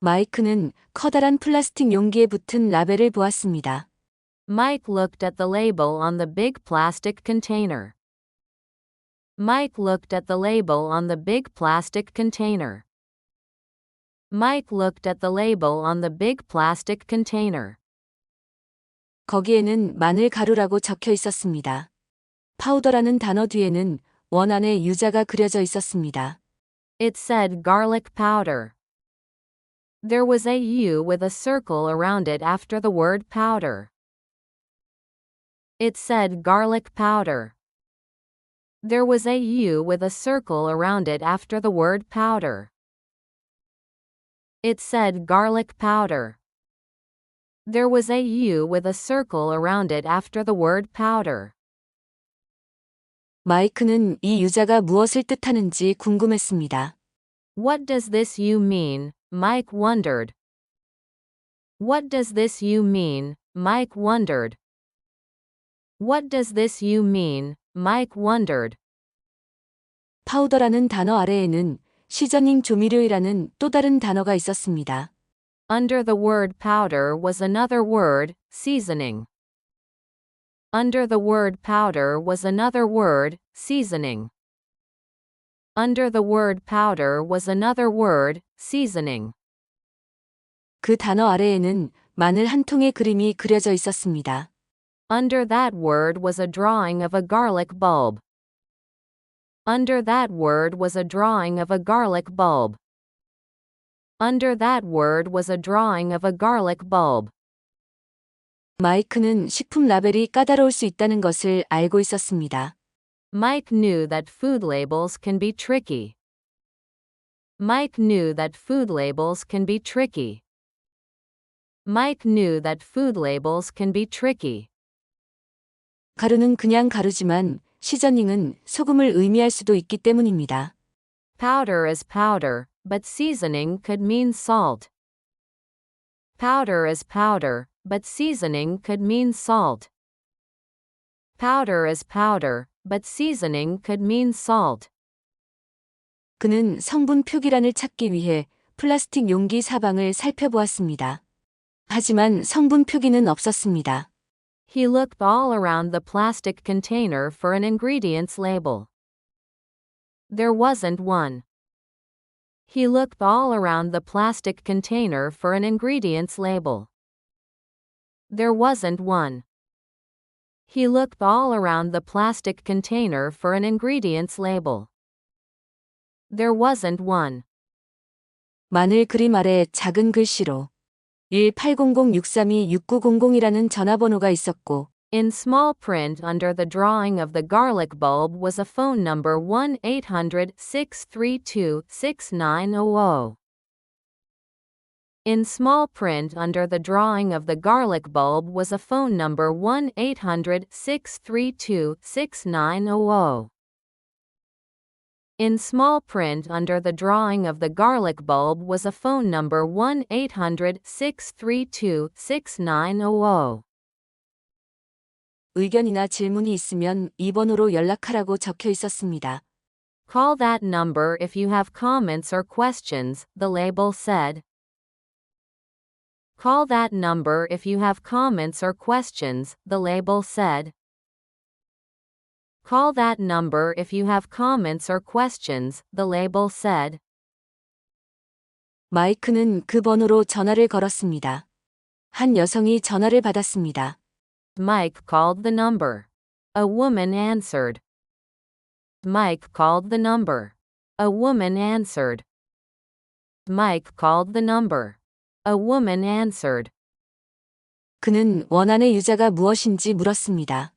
마이크는 커다란 플라스틱 용기에 붙은 라벨을 보았습니다. Mike looked at the label on the big plastic container. Mike looked at the label on the big plastic container. Mike looked at the label on the big plastic container. 거기에는 마늘 가루라고 적혀 있었습니다. 파우더라는 단어 뒤에는 원안의 유자가 그려져 있었습니다. It said garlic powder. There was a U with a circle around it after the word powder. It said garlic powder. There was a U with a circle around it after the word powder. It said garlic powder. There was a U with a circle around it after the word powder. 마이크는 이 유자가 무엇을 뜻하는지 궁금했습니다. What does this U mean? Mike wondered. What does this U mean? Mike wondered. What does this U mean? Mike wondered. 파우더라는 단어 아래에는 시저닝 조미료이라는 또 다른 단어가 있었습니다. Under the word powder was another word, seasoning. Under the word powder was another word, seasoning. Under the word powder was another word, seasoning. 그 단어 아래에는 마늘 한 통의 그림이 그려져 있었습니다. Under that word was a drawing of a garlic bulb. Under that word was a drawing of a garlic bulb. Under that word was a drawing of a garlic bulb. 마이크는 식품 라벨이 까다로울 수 있다는 것을 알고 있었습니다. Mike knew that food labels can be tricky. Mike knew that food labels can be tricky. Mike knew that food labels can be tricky. 가루는 그냥 가루지만 시저닝은 소금을 의미할 수도 있기 때문입니다. Powder is powder, but seasoning could mean salt. Powder is powder, but seasoning could mean salt. Powder is powder, but seasoning could mean salt. 그는 성분 표기란을 찾기 위해 플라스틱 용기 사방을 살펴보았습니다. 하지만 성분 표기는 없었습니다. He looked all around the plastic container for an ingredients label. There wasn't one. He looked all around the plastic container for an ingredients label. There wasn't one. He looked all around the plastic container for an ingredients label. There wasn't one. 마늘 그림 아래 작은 글씨로 1-800-632-6900이라는 전화번호가 있었고 In small print under the drawing of the garlic bulb was a phone number 1 800 632 6900. In small print under the drawing of the garlic bulb was a phone number 1 800 632 6900. In small print under the drawing of the garlic bulb was a phone number 1 800 632 6900. 의견이나 질문이 있으면 이 번호로 연락하라고 적혀 있었습니다. Call that number if you have comments or questions, the label said. Call that number if you have comments or questions, the label said. Call that number if you have comments or questions, the label said. 마이크는 그 번호로 전화를 걸었습니다. 한 여성이 전화를 받았습니다. Mike called the number. A woman answered. Mike called the number. A woman answered. Mike called the number. A woman answered. 그는 원안의 유자가 무엇인지 물었습니다.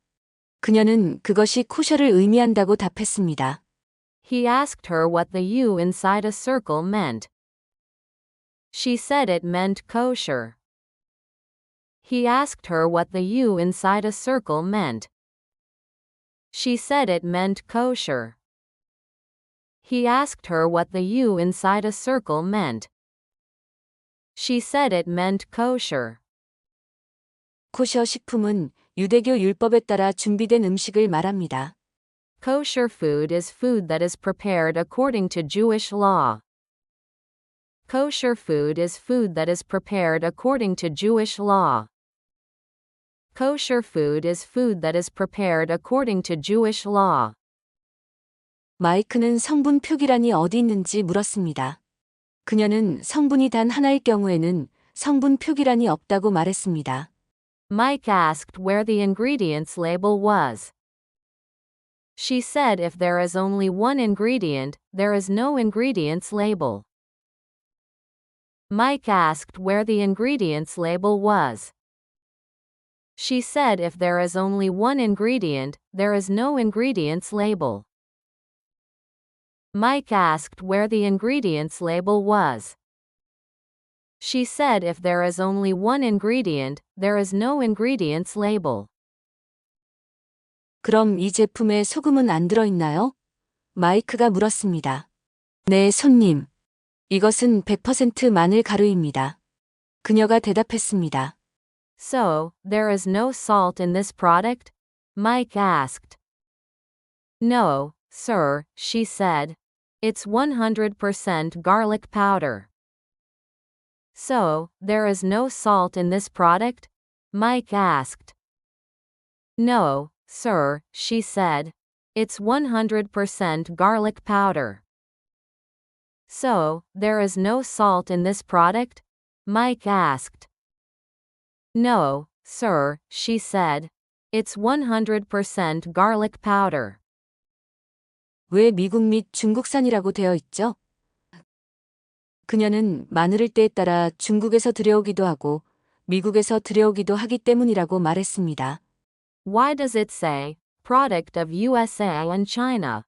그녀는 그것이 코셔를 의미한다고 답했습니다. He asked her what the U inside a circle meant. She said it meant kosher. He asked her what the U inside a circle meant. She said it meant kosher. He asked her what the U inside a circle meant. She said it meant kosher. 코셔 식품은 유대교 율법에 따라 준비된 음식을 말합니다. Kosher food is food that is prepared according to Jewish law. Kosher food is food that is prepared according to Jewish law. Kosher food is food that is prepared according to Jewish law. 마이크는 성분 표기란이 어디 있는지 물었습니다. 그녀는 성분이 단 하나일 경우에는 성분 표기란이 없다고 말했습니다. Mike asked where the ingredients label was. She said if there is only one ingredient, there is no ingredients label. Mike asked where the ingredients label was. She said if there is only one ingredient, there is no ingredients label. Mike asked where the ingredients label was. She said if there is only one ingredient, there is no ingredients label. 그럼 이 제품에 소금은 안 들어있나요? 마이크가 물었습니다. 네, 손님. 이것은 100% 마늘 가루입니다. 그녀가 대답했습니다. So, there is no salt in this product? Mike asked. No, sir, she said. It's 100% garlic powder. So, there is no salt in this product? Mike asked. No, sir, she said. It's 100% garlic powder. So, there is no salt in this product? Mike asked. No, sir, she said. It's 100% garlic powder. 왜 미국 및 중국산이라고 되어 있죠? 그녀는 마늘을 때에 따라 중국에서 들여오기도 하고 미국에서 들여오기도 하기 때문이라고 말했습니다. Why does it say, product of USA and China?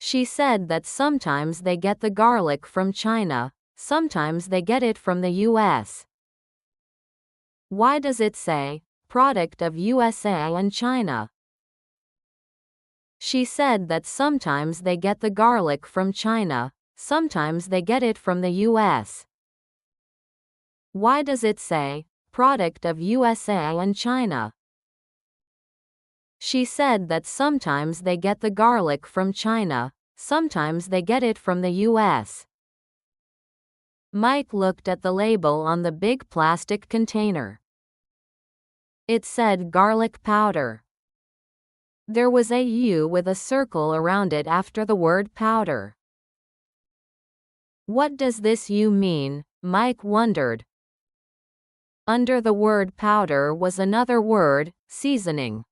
She said that sometimes they get the garlic from China, sometimes they get it from the US. Why does it say, product of USA and China? She said that sometimes they get the garlic from China, sometimes they get it from the US. Why does it say, product of USA and China? She said that sometimes they get the garlic from China, sometimes they get it from the US. Mike looked at the label on the big plastic container. It said garlic powder. There was a U with a circle around it after the word powder. What does this you mean? Mike wondered. Under the word powder was another word, seasoning.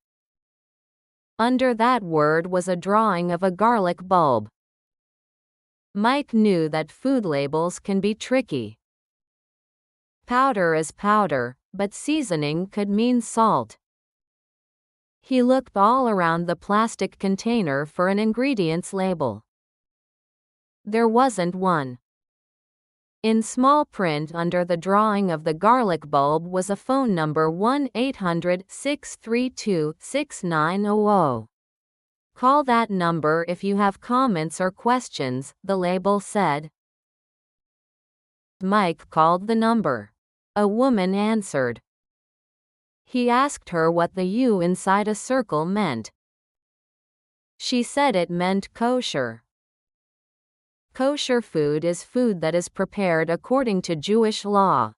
Under that word was a drawing of a garlic bulb. Mike knew that food labels can be tricky. Powder is powder, but seasoning could mean salt. He looked all around the plastic container for an ingredients label. There wasn't one. In small print under the drawing of the garlic bulb was a phone number 1 800 632 6900. Call that number if you have comments or questions, the label said. Mike called the number. A woman answered. He asked her what the U inside a circle meant. She said it meant kosher. Kosher food is food that is prepared according to Jewish law.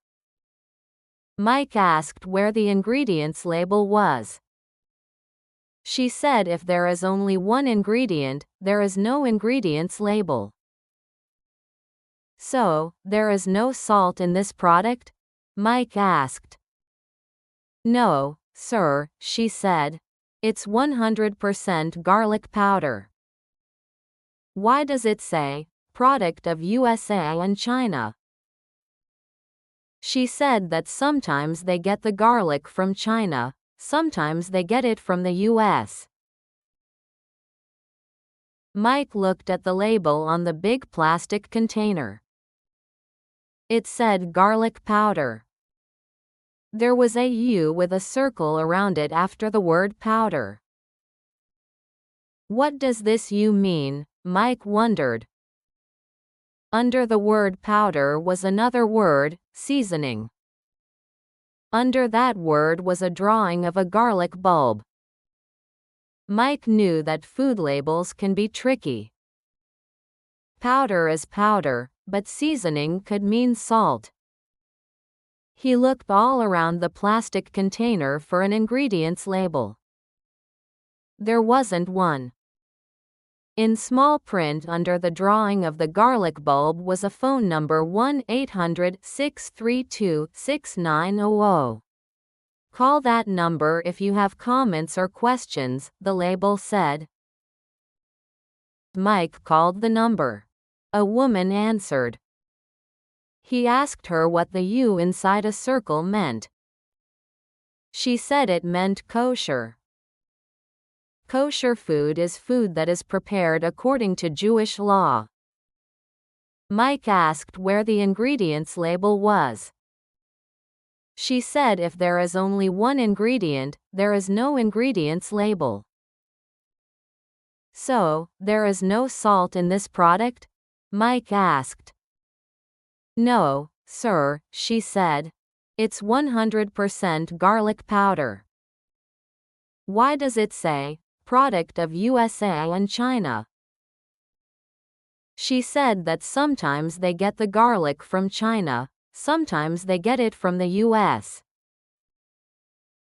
Mike asked where the ingredients label was. She said if there is only one ingredient, there is no ingredients label. So, there is no salt in this product? Mike asked. No, sir, she said. It's 100% garlic powder. Why does it say, product of USA and China? She said that sometimes they get the garlic from China, sometimes they get it from the US. Mike looked at the label on the big plastic container. It said garlic powder. There was a U with a circle around it after the word powder. What does this U mean? Mike wondered. Under the word powder was another word, seasoning. Under that word was a drawing of a garlic bulb. Mike knew that food labels can be tricky. Powder is powder, but seasoning could mean salt. He looked all around the plastic container for an ingredients label. There wasn't one. In small print under the drawing of the garlic bulb was a phone number 1 800 632 6900. Call that number if you have comments or questions, the label said. Mike called the number. A woman answered. He asked her what the U inside a circle meant. She said it meant kosher. Kosher food is food that is prepared according to Jewish law. Mike asked where the ingredients label was. She said if there is only one ingredient, there is no ingredients label. So, there is no salt in this product? Mike asked. No, sir, she said. It's 100% garlic powder. Why does it say, product of USA and China? She said that sometimes they get the garlic from China, sometimes they get it from the US.